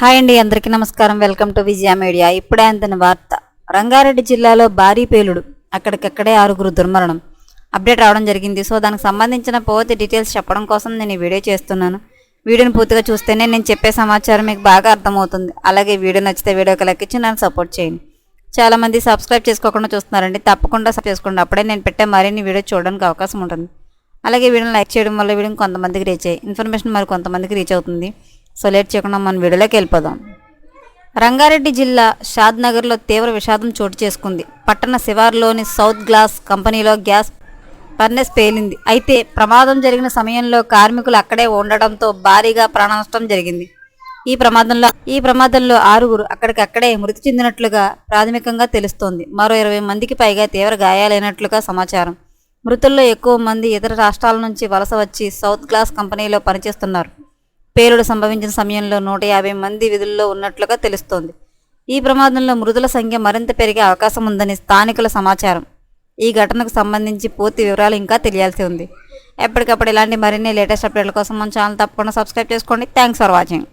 Hi అండి అందరికీ నమస్కారం. Welcome to Vijaya media. ఇప్పుడే అందిన వార్త. రంగారెడ్డి జిల్లాలో భారీ పేలుడు అక్కడికక్కడే ఆరుగురు దుర్మరణం. అప్డేట్ రావడం జరిగింది. సో దానికి సంబంధించిన పూర్తి డీటెయిల్స్ చెప్పడం కోసం నేను ఈ వీడియో చేస్తున్నాను. వీడియోని పూర్తిగా చూస్తేనే నేను చెప్పే సమాచారం మీకు బాగా అర్థమవుతుంది. అలాగే వీడియో నచ్చితే వీడియోకి లెక్కించి ఇచ్చి నన్ను సపోర్ట్ చేయండి. చాలామంది సబ్స్క్రైబ్ చేసుకోకుండా చూస్తున్నారండి. తప్పకుండా సబ్ చేసుకోండి. అప్పుడే నేను పెట్టే మరిన్ని వీడియో చూడడానికి అవకాశం ఉంటుంది. అలాగే వీడియోని లైక్ చేయడం వల్ల వీడియోని కొంతమందికి రీచ్ అయ్యి ఇన్ఫర్మేషన్ మరి కొంతమందికి రీచ్ అవుతుంది. సో లేట్ చేయకుండా మనం వీడియోలోకి వెళ్ళిపోదాం. రంగారెడ్డి జిల్లా షాద్ నగర్లో తీవ్ర విషాదం చోటు చేసుకుంది. పట్టణ శివార్లోని సౌత్ గ్లాస్ కంపెనీలో గ్యాస్ ఫర్నెస్ పేలింది. అయితే ప్రమాదం జరిగిన సమయంలో కార్మికులు అక్కడే ఉండడంతో భారీగా ప్రాణనష్టం జరిగింది. ఈ ప్రమాదంలో ఈ ప్రమాదంలో ఆరుగురు అక్కడికక్కడే మృతి చెందినట్లుగా ప్రాథమికంగా తెలుస్తోంది. మరో ఇరవై మందికి పైగా తీవ్ర గాయాలైనట్లుగా సమాచారం. మృతుల్లో ఎక్కువ మంది ఇతర రాష్ట్రాల నుంచి వలస వచ్చి సౌత్ గ్లాస్ కంపెనీలో పనిచేస్తున్నారు. పేలుడు సంభవించిన సమయంలో నూట యాభై మంది విధుల్లో ఉన్నట్లుగా తెలుస్తోంది. ఈ ప్రమాదంలో మృతుల సంఖ్య మరింత పెరిగే అవకాశం ఉందని స్థానికుల సమాచారం. ఈ ఘటనకు సంబంధించి పూర్తి వివరాలు ఇంకా తెలియాల్సి ఉంది. ఎప్పటికప్పుడు ఇలాంటి మరిన్ని లేటెస్ట్ అప్డేట్ల కోసం మన ఛానల్ తప్పకుండా సబ్స్క్రైబ్ చేసుకోండి. Thanks for watching.